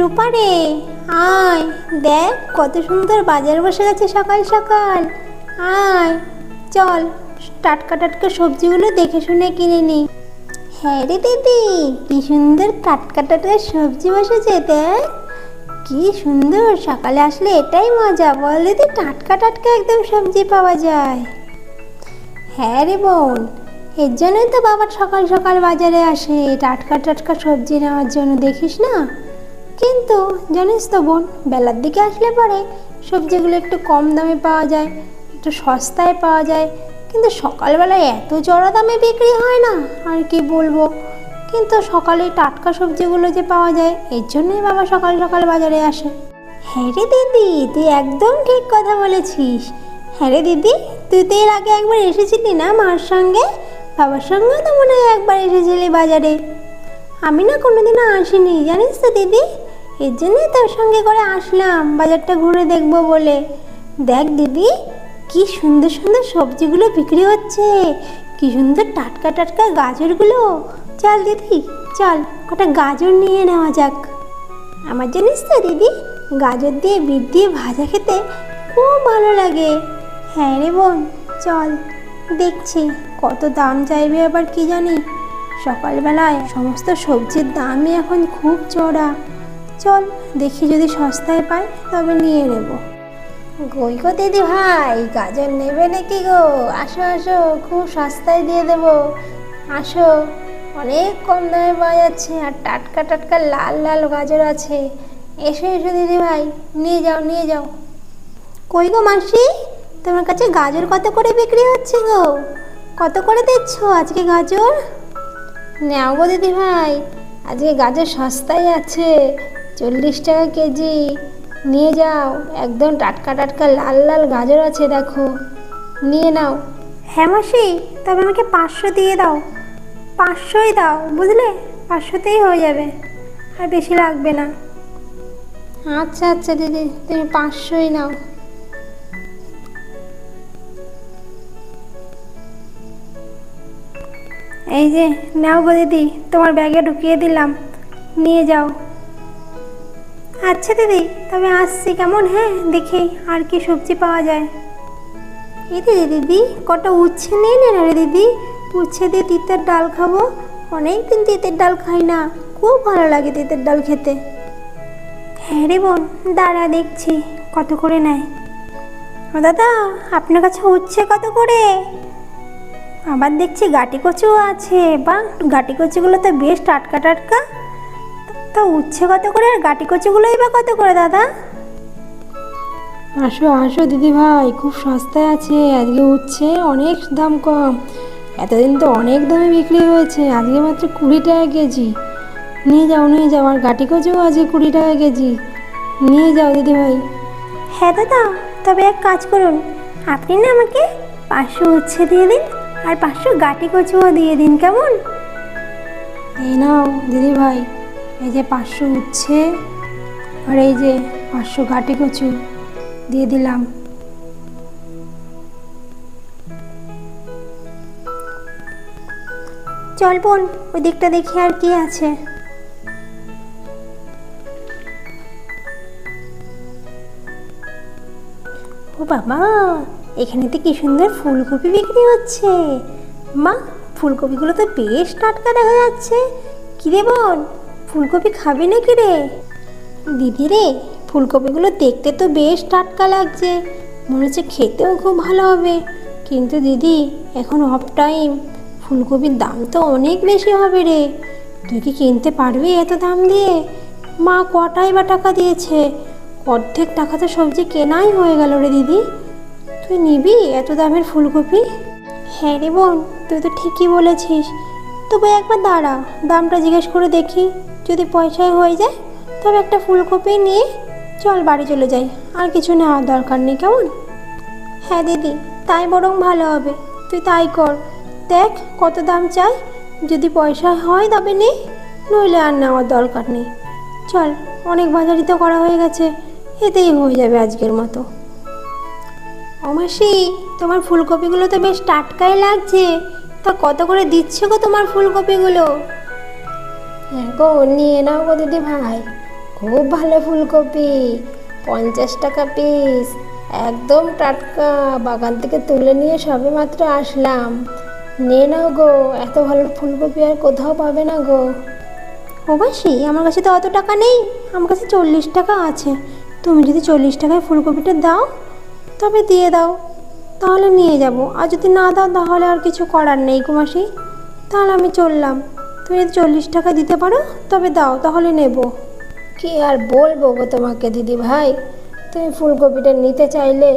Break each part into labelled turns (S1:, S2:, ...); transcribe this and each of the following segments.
S1: রূপা রে, আয়, দেখ কত সুন্দর বাজার বসে গেছে সকাল সকাল। আয়, চল, টাটকা টাটকা সবজিগুলো দেখে শুনে কিনে নি। হ্যাঁ রে দিদি, কি সুন্দর টাটকা টাটকা সবজি বসেছে দেখ। কি সুন্দর, সকালে আসলে এটাই মজা, বল দিদি, টাটকা টাটকা একদম সবজি পাওয়া যায়। হ্যাঁ রে বোন, এর জন্যই তো বাবা সকাল সকাল বাজারে আসে, টাটকা টাটকা সবজি নেওয়ার জন্য দেখিস না? কিন্তু জানিস তো বোন, বেলার দিকে আসলে পরে সবজিগুলো একটু কম দামে পাওয়া যায়, একটু সস্তায় পাওয়া যায়। কিন্তু সকালবেলায় এত চড়া দামে বিক্রি হয় না, আর কি বলব? কিন্তু সকালে টাটকা সবজিগুলো যে পাওয়া যায়, এর জন্যই বাবা সকাল সকাল বাজারে আসে। হ্যাঁ রে দিদি, তুই একদম ঠিক কথা বলেছিস। হ্যাঁ রে দিদি, তুই তো এর আগে একবার এসেছিলি না মার সঙ্গে? বাবার সঙ্গেও তো মনে হয় একবার এসেছিলি বাজারে। আমি না কোনোদিনও আসিনি, জানিস তো দিদি? এর জন্যই তোর সঙ্গে করে আসলাম, বাজারটা ঘুরে দেখব বলে। দেখ দিদি কি সুন্দর সুন্দর সবজিগুলো বিক্রি হচ্ছে, কি সুন্দর টাটকা টাটকা গাজরগুলো। চল দিদি, চল, কটা গাজর নিয়ে নেওয়া যাক। আমার জানিস তো দিদি, গাজর দিয়ে বিট দিয়ে ভাজা খেতে খুব ভালো লাগে। হ্যাঁ রে বোন, চল, দেখছি, কত দাম চাইবে আবার কি জানি। সকালবেলায় সমস্ত সবজির দামই এখন খুব চড়া। চল দেখি যদি সস্তায় পাই তবে নিয়ে নেব। গই গো দিদি ভাই গাজর নেবে নাকি গো? আসো আসো খুব সস্তায় দিয়ে দেবো। আসো অনেক কম দামে পাওয়া যাচ্ছে আর টাটকা টাটকা লাল লাল গাজর আছে। এসো এসো দিদি ভাই নিয়ে যাও নিয়ে যাও। কই গো মাসি? তোমার কাছে গাজর কত করে বিক্রি হচ্ছে গো? কত করে দিচ্ছ আজকে গাজর? নাও গো দিদি ভাই আজকে গাজর সস্তায় আছে। চল্লিশ টাকা কেজি। নিয়ে যাও। একদম টাটকা টাটকা লাল লাল গাজর আছে দেখো। নিয়ে নাও। হ্যাঁ মাসি তবে আমাকে পাঁচশো দিয়ে দাও। পাঁচশোই দাও বুঝলে? পাঁচশোতেই হয়ে যাবে। আর বেশি লাগবে না। আচ্ছা আচ্ছা দিদি তুমি পাঁচশোই নাও। এই যে নাও গো দিদি তোমার ব্যাগে ঢুকিয়ে দিলাম। নিয়ে যাও। আচ্ছা দিদি, তবে আসছি। কেমন হ্যাঁ? দেখি আর কি সবজি পাওয়া যায়। এই দিদি দিদি, কটা উচ্ছে নিয়ে নে না রে দিদি? উচ্ছে দিয়ে তিতের ডাল খাব। অনেক দিন তিতের ডাল খাই না। খুব ভালো লাগে তিতের ডাল খেতে। হ্যাঁ রে বোন, দাঁড়া দেখছি, কত করে নেয়? ও দাদা, আপনার কাছে উচ্ছে কত করে? আবার দেখছি গাটি কচুও আছে। বা গাটি কচুগুলো তো বেশ টাটকা টাটকা। তা উচ্ছে কত করে আর গাটি কচুগুলোই বা কত করে দাদা?
S2: আসো আসো দিদি ভাই খুব সস্তায় আছে আজকে উচ্ছে অনেক দাম কম। এতদিন তো অনেক দামে বিক্রি হয়েছে আজকে মাত্র কুড়ি টাকা কেজি। নিয়ে যাও নিয়ে যাও আর গাটি কচুও আজকে কুড়ি টাকা কেজি। নিয়ে যাও দিদি ভাই।
S1: হ্যাঁ দাদা তবে এক কাজ করুন। আপনি না আমাকে পাঁচশো উচ্ছে দিয়ে দিন আর পাঁচশো গাটি কচুও দিয়ে দিন কেমন?
S2: এই নাও দিদি ভাই। এই যে পাঁচশো উচ্ছে আর এই যে পাঁচশো গাটি কচু দিয়ে দিলাম।
S1: চল বোন ওই দিকটা দেখি আর কি আছে। ও বাবা, এখানে তো কি সুন্দর ফুলকপি বিক্রি হচ্ছে। মা, ফুলকপিগুলো তো বেশ টাটকা দেখা যাচ্ছে। কিরে বোন? ফুলকপি খাবি নাকি রে? দিদি রে, ফুলকপিগুলো দেখতে তো বেশ টাটকা লাগছে। মনে হচ্ছে খেতেও খুব ভালো হবে। কিন্তু দিদি, এখন অফ টাইম ফুলকপির দাম তো অনেক বেশি হবে রে। তুই কি কিনতে পারবি এত দাম দিয়ে? মা কটাই বা টাকা দিয়েছে? অর্ধেক টাকা তো সবজি কেনাই হয়ে গেল রে দিদি। তুই নিবি এত দামের ফুলকপি? হ্যাঁ রে বোন, তুই তো ঠিকই বলেছিস। তবে একবার দাঁড়া, দামটা জিজ্ঞেস করে দেখি। যদি পয়সায় হয়ে যায়, তবে একটা ফুলকপি নিয়ে চল বাড়ি চলে যাই। আর কিছু নেওয়ার দরকার নেই, কেমন? হ্যাঁ দিদি, তাই বরং ভালো হবে। তুই তাই কর। দেখ কত দাম চাই। যদি পয়সা হয় তবে নে, নইলে আর নেওয়ার দরকার নেই। চল, অনেক বাজারই তো করা হয়ে গেছে। এতেই হয়ে যাবে আজকের মতো। ও মাসি, তোমার ফুলকপিগুলো তো বেশ টাটকাই লাগছে। তা কত করে দিচ্ছে গো তোমার ফুলকপিগুলো?
S2: হ্যাঁ গো, নিয়ে নাও গো দিদি ভাই। খুব ভালো ফুলকপি, পঞ্চাশ টাকা পিস, একদম টাটকা। বাগান থেকে তুলে নিয়ে সবে মাত্র আসলাম। নে নাও গো, এত ভালো ফুলকপি আর কোথাও পাবে না গো।
S1: মাসি আমার কাছে তো অত টাকা নেই। আমার কাছে চল্লিশ টাকা আছে। তুমি যদি চল্লিশ টাকায় ফুলকপিটা দাও, তবে দিয়ে দাও। তাহলে নিয়ে যাব। আর যদি না দাও, তাহলে আর কিছু করার নেই গো মাসি। তাহলে আমি চললাম। তুমি যদি চল্লিশ টাকা দিতে পারো? তবে দাও তাহলে নেব।
S2: কি আর বলব গো তোমাকে দিদি ভাই? তুমি ফুলকপিটা নিতে চাইলে।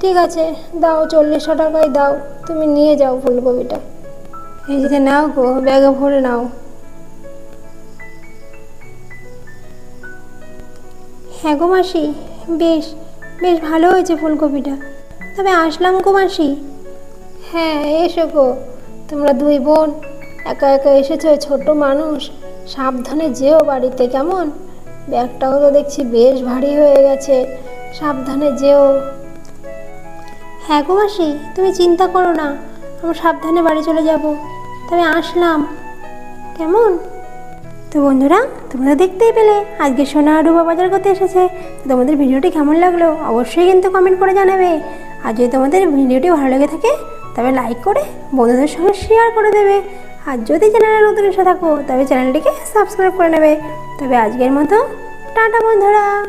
S2: ঠিক আছে দাও চল্লিশশো টাকায় দাও। তুমি নিয়ে যাও ফুলকপিটা।
S1: এই যে নাও গো ব্যাগে ভরে নাও। হ্যাঁ গো মাসি বেশ বেশ ভালো হয়েছে ফুলকপিটা। তবে আসলাম গো মাসি।
S2: হ্যাঁ এসো গো। তোমরা দুই বোন একা একা এসেছ ছোট মানুষ। সাবধানে যেও বাড়িতে, কেমন? ব্যাগটাও তো দেখছি বেশ ভারী হয়ে গেছে। সাবধানে যেও।
S1: হ্যাঁ গো মাসি, তুমি চিন্তা করো না, আমরা সাবধানে বাড়ি চলে যাব। তবে আসলাম। কেমন? তো বন্ধুরা, তোমরা দেখতেই পেলে, আজকে সোনা ডুবা বাজার করতে এসেছে। তোমাদের ভিডিওটি কেমন লাগল, অবশ্যই কিন্তু কমেন্ট করে জানাবে। আর যদি তোমাদের ভিডিওটি ভালো লেগে থাকে, তবে লাইক করে বন্ধুদের সঙ্গে শেয়ার করে দেবে। আর যদি চ্যানেলে নতুন এসে থাকো, তবে চ্যানেলটিকে সাবস্ক্রাইব করে নেবে। তবে আজকের মতো, টাটা বন্ধুরা।